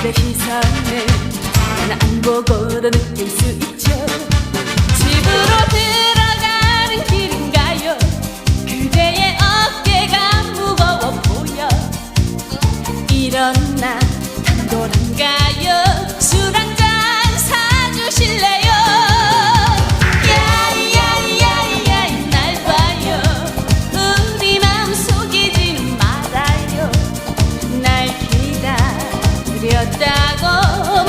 시대 시선을 나는 안 보고도 느낄 수 있죠. 집으로 들어가는 길인가요? 그대의 어깨가 무거워 보여. 일어나. 지었다고.